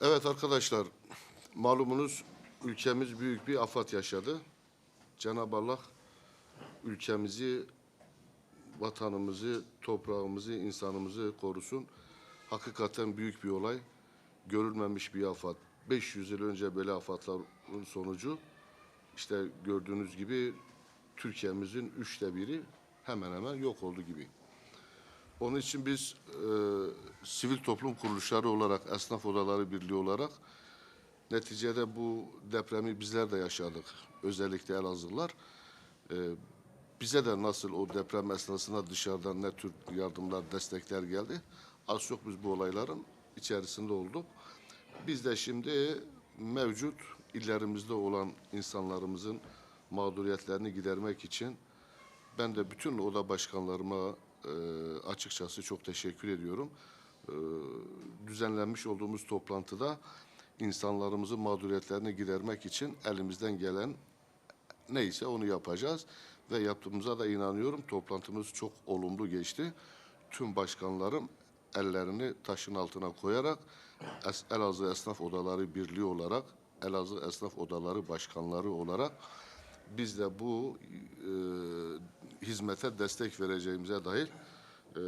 Evet arkadaşlar, malumunuz ülkemiz büyük bir afet yaşadı. Cenab-ı Allah ülkemizi, vatanımızı, toprağımızı, insanımızı korusun. Hakikaten büyük bir olay. Görülmemiş bir afet. 500 yıl önce böyle afatların sonucu işte gördüğünüz gibi Türkiye'mizin üçte biri hemen hemen yok oldu gibi. Onun için biz e, sivil toplum kuruluşları olarak, esnaf odaları birliği olarak neticede bu depremi bizler de yaşadık. Özellikle Elazığlılar. E, bize de nasıl o deprem esnasında dışarıdan ne tür yardımlar, destekler geldi. Az çok biz bu olayların içerisinde olduk. Biz de şimdi mevcut illerimizde olan insanlarımızın mağduriyetlerini gidermek için ben de bütün oda başkanlarıma e, açıkçası çok teşekkür ediyorum. E, düzenlenmiş olduğumuz toplantıda insanlarımızın mağduriyetlerini gidermek için elimizden gelen neyse onu yapacağız ve yaptığımıza da inanıyorum. Toplantımız çok olumlu geçti. Tüm başkanlarım ellerini taşın altına koyarak Elazığ Esnaf Odaları Birliği olarak Elazığ Esnaf Odaları Başkanları olarak biz de bu e, hizmete destek vereceğimize dair e,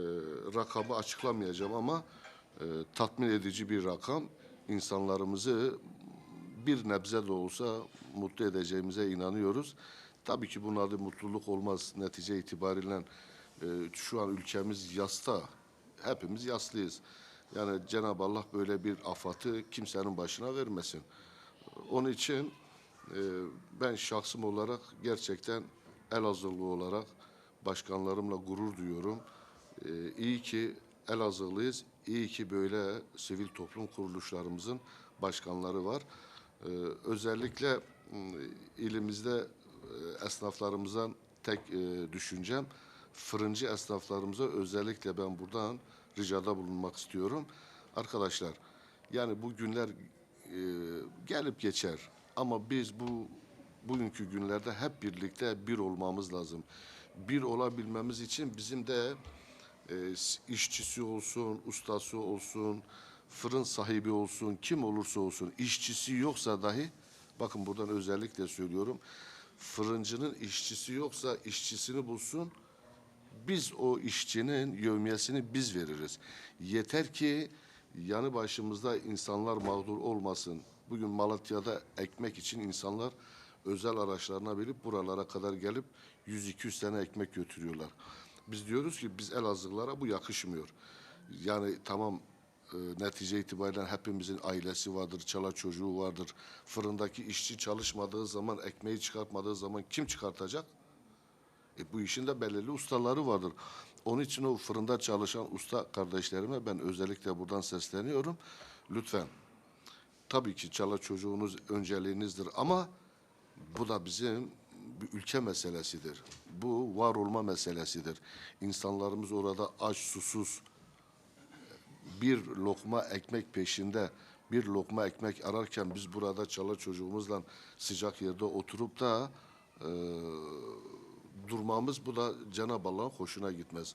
rakamı açıklamayacağım ama e, tatmin edici bir rakam insanlarımızı bir nebze de olsa mutlu edeceğimize inanıyoruz. Tabii ki bunun adı mutluluk olmaz netice itibariyle e, şu an ülkemiz yasta. Hepimiz yaslıyız. Yani Cenab-ı Allah böyle bir afatı kimsenin başına vermesin. Onun için e, ben şahsım olarak gerçekten Elazığlı olarak başkanlarımla gurur duyuyorum. E, iyi ki Elazığlıyız. İyi ki böyle sivil toplum kuruluşlarımızın başkanları var. E, özellikle ilimizde e, esnaflarımızdan tek e, düşüncem fırıncı esnaflarımıza özellikle ben buradan ricada bulunmak istiyorum. Arkadaşlar yani bu günler e, gelip geçer ama biz bu bugünkü günlerde hep birlikte bir olmamız lazım. Bir olabilmemiz için bizim de e, işçisi olsun, ustası olsun, fırın sahibi olsun, kim olursa olsun işçisi yoksa dahi bakın buradan özellikle söylüyorum. Fırıncının işçisi yoksa işçisini bulsun. Biz o işçinin yevmiyesini biz veririz. Yeter ki yanı başımızda insanlar mağdur olmasın. Bugün Malatya'da ekmek için insanlar özel araçlarına binip buralara kadar gelip 100-200 tane ekmek götürüyorlar. Biz diyoruz ki biz Elazığlılara bu yakışmıyor. Yani tamam e, netice itibariyle hepimizin ailesi vardır, çala çocuğu vardır. Fırındaki işçi çalışmadığı zaman, ekmeği çıkartmadığı zaman kim çıkartacak? E, bu işin de belirli ustaları vardır. Onun için o fırında çalışan usta kardeşlerime ben özellikle buradan sesleniyorum. Lütfen tabii ki çala çocuğunuz önceliğinizdir ama bu da bizim bir ülke meselesidir. Bu var olma meselesidir. İnsanlarımız orada aç, susuz, bir lokma ekmek peşinde bir lokma ekmek ararken biz burada çala çocuğumuzla sıcak yerde oturup da e, durmamız bu da Cenab-ı Allah'ın hoşuna gitmez.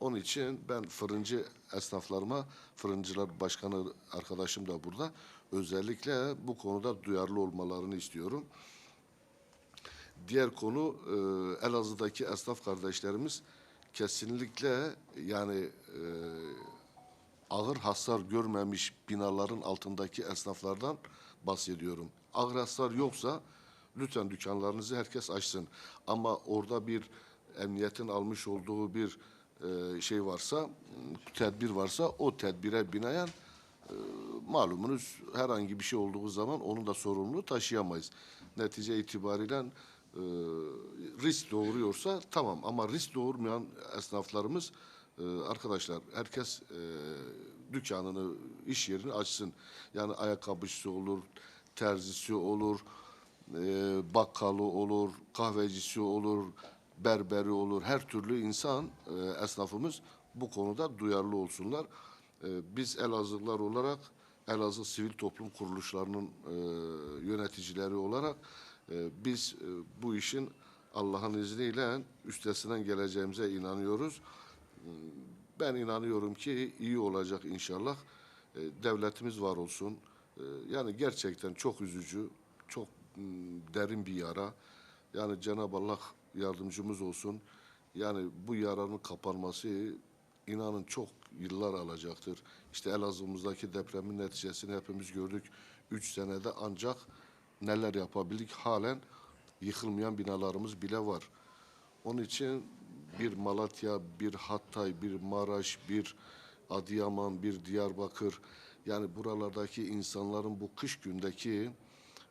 Onun için ben fırıncı esnaflarıma, fırıncılar başkanı arkadaşım da burada özellikle bu konuda duyarlı olmalarını istiyorum. Diğer konu e, Elazığ'daki esnaf kardeşlerimiz kesinlikle yani e, ağır hasar görmemiş binaların altındaki esnaflardan bahsediyorum. Ağır hasar yoksa lütfen dükkanlarınızı herkes açsın. Ama orada bir emniyetin almış olduğu bir e, şey varsa, tedbir varsa o tedbire binaen e, malumunuz herhangi bir şey olduğu zaman onun da sorumluluğu taşıyamayız. Netice itibariyle e, risk doğuruyorsa tamam ama risk doğurmayan esnaflarımız e, arkadaşlar herkes e, dükkanını, iş yerini açsın. Yani ayakkabıcısı olur, terzisi olur, bakkalı olur, kahvecisi olur, berberi olur. Her türlü insan, esnafımız bu konuda duyarlı olsunlar. Biz Elazığlılar olarak Elazığ Sivil Toplum Kuruluşlarının e, yöneticileri olarak e, biz e, bu işin Allah'ın izniyle üstesinden geleceğimize inanıyoruz. Ben inanıyorum ki iyi olacak inşallah. E, Devletimiz var olsun, E, yani gerçekten çok üzücü, çok m, derin bir yara. Yani Cenab-ı Allah yardımcımız olsun. Yani bu yaranın kapanması inanın çok yıllar alacaktır. İşte Elazığ'ımızdaki depremin neticesini hepimiz gördük. Üç senede ancak neler yapabildik halen yıkılmayan binalarımız bile var. Onun için bir Malatya, bir Hatay, bir Maraş, bir Adıyaman, bir Diyarbakır yani buralardaki insanların bu kış gündeki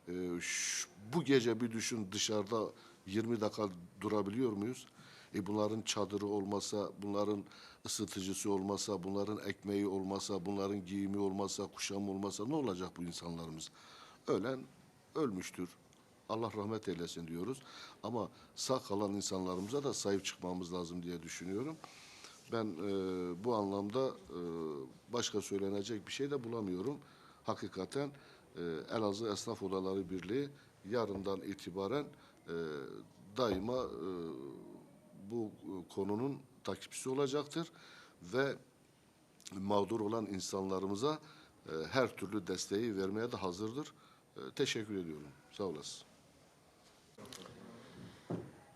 e, ş- bu gece bir düşün dışarıda 20 dakika durabiliyor muyuz? E bunların çadırı olmasa, bunların ısıtıcısı olmasa, bunların ekmeği olmasa, bunların giyimi olmasa, kuşamı olmasa ne olacak bu insanlarımız? Ölen ölmüştür. Allah rahmet eylesin diyoruz. Ama sağ kalan insanlarımıza da sahip çıkmamız lazım diye düşünüyorum. Ben e, bu anlamda e, başka söylenecek bir şey de bulamıyorum. Hakikaten e, Elazığ Esnaf Odaları Birliği yarından itibaren e, daima e, bu konunun takipçisi olacaktır ve mağdur olan insanlarımıza e, her türlü desteği vermeye de hazırdır. E, teşekkür ediyorum. Sağ olasın.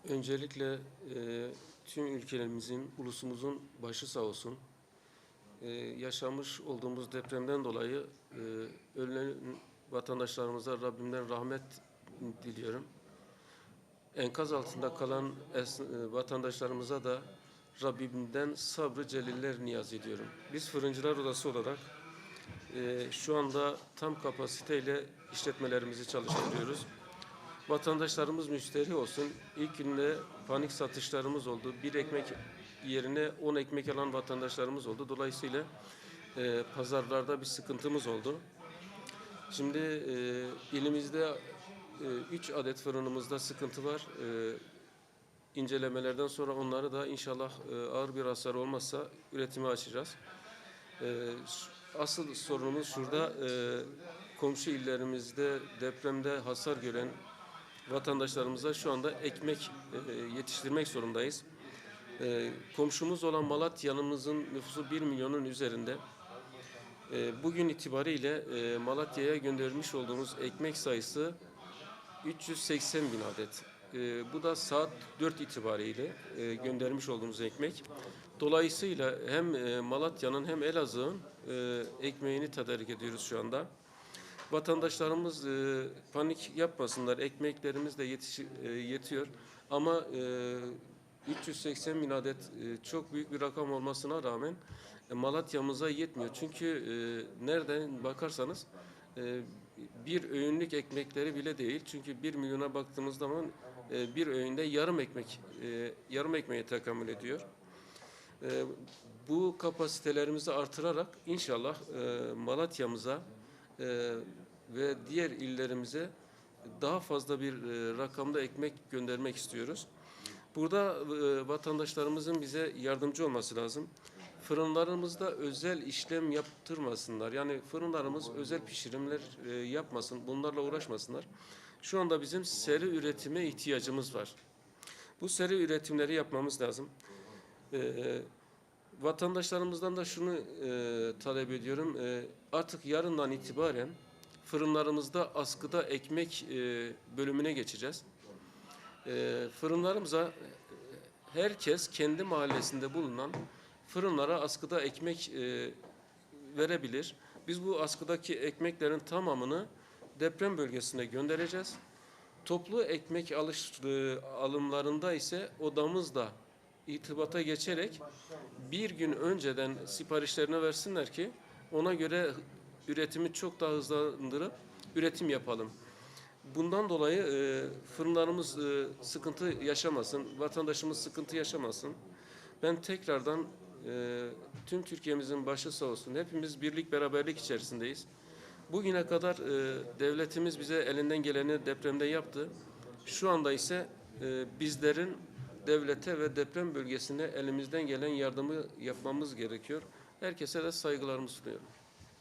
Öncelikle e, tüm ülkelerimizin, ulusumuzun başı sağ olsun. E, yaşamış olduğumuz depremden dolayı e, ölen vatandaşlarımıza Rabbimden rahmet diliyorum. Enkaz altında kalan e, vatandaşlarımıza da Rabbimden sabrı celiller niyaz ediyorum. Biz Fırıncılar Odası olarak e, şu anda tam kapasiteyle işletmelerimizi çalıştırıyoruz. Vatandaşlarımız müşteri olsun. İlk günde panik satışlarımız oldu. Bir ekmek yerine 10 ekmek alan vatandaşlarımız oldu. Dolayısıyla e, pazarlarda bir sıkıntımız oldu. Şimdi e, ilimizde 3 adet fırınımızda sıkıntı var. E, incelemelerden sonra onları da inşallah e, ağır bir hasar olmazsa üretime açacağız. E, asıl sorunumuz şurada e, komşu illerimizde depremde hasar gören vatandaşlarımıza şu anda ekmek e, yetiştirmek zorundayız. E, komşumuz olan Malatya'mızın nüfusu 1 milyonun üzerinde. E, bugün itibariyle e, Malatya'ya göndermiş olduğumuz ekmek sayısı 380 bin adet. E, bu da saat 4 itibariyle e, göndermiş olduğumuz ekmek. Dolayısıyla hem e, Malatya'nın hem Elazığ'ın e, ekmeğini tedarik ediyoruz şu anda. Vatandaşlarımız e, panik yapmasınlar. Ekmeklerimiz de yetiş, yetiyor. Ama e, 380 bin adet çok büyük bir rakam olmasına rağmen Malatya'mıza yetmiyor. Çünkü nereden bakarsanız bir öğünlük ekmekleri bile değil. Çünkü bir milyona baktığımız zaman bir öğünde yarım ekmek, yarım ekmeğe tekamül ediyor. E, bu kapasitelerimizi artırarak inşallah e, Malatya'mıza e, ve diğer illerimize daha fazla bir e, rakamda ekmek göndermek istiyoruz. Burada e, vatandaşlarımızın bize yardımcı olması lazım. Fırınlarımızda özel işlem yaptırmasınlar. Yani fırınlarımız özel pişirimler e, yapmasın, bunlarla uğraşmasınlar. Şu anda bizim seri üretime ihtiyacımız var. Bu seri üretimleri yapmamız lazım. E, vatandaşlarımızdan da şunu e, talep ediyorum. E, artık yarından itibaren fırınlarımızda askıda ekmek e, bölümüne geçeceğiz. E, fırınlarımıza herkes kendi mahallesinde bulunan fırınlara askıda ekmek e, verebilir. Biz bu askıdaki ekmeklerin tamamını deprem bölgesine göndereceğiz. Toplu ekmek alış, e, alımlarında ise odamızla irtibata geçerek bir gün önceden siparişlerini versinler ki ona göre üretimi çok daha hızlandırıp üretim yapalım. Bundan dolayı e, fırınlarımız e, sıkıntı yaşamasın, vatandaşımız sıkıntı yaşamasın. Ben tekrardan e, tüm Türkiye'mizin başı sağ olsun. Hepimiz birlik beraberlik içerisindeyiz. Bugüne kadar e, devletimiz bize elinden geleni depremde yaptı. Şu anda ise e, bizlerin devlete ve deprem bölgesine elimizden gelen yardımı yapmamız gerekiyor. Herkese de saygılarımı sunuyorum.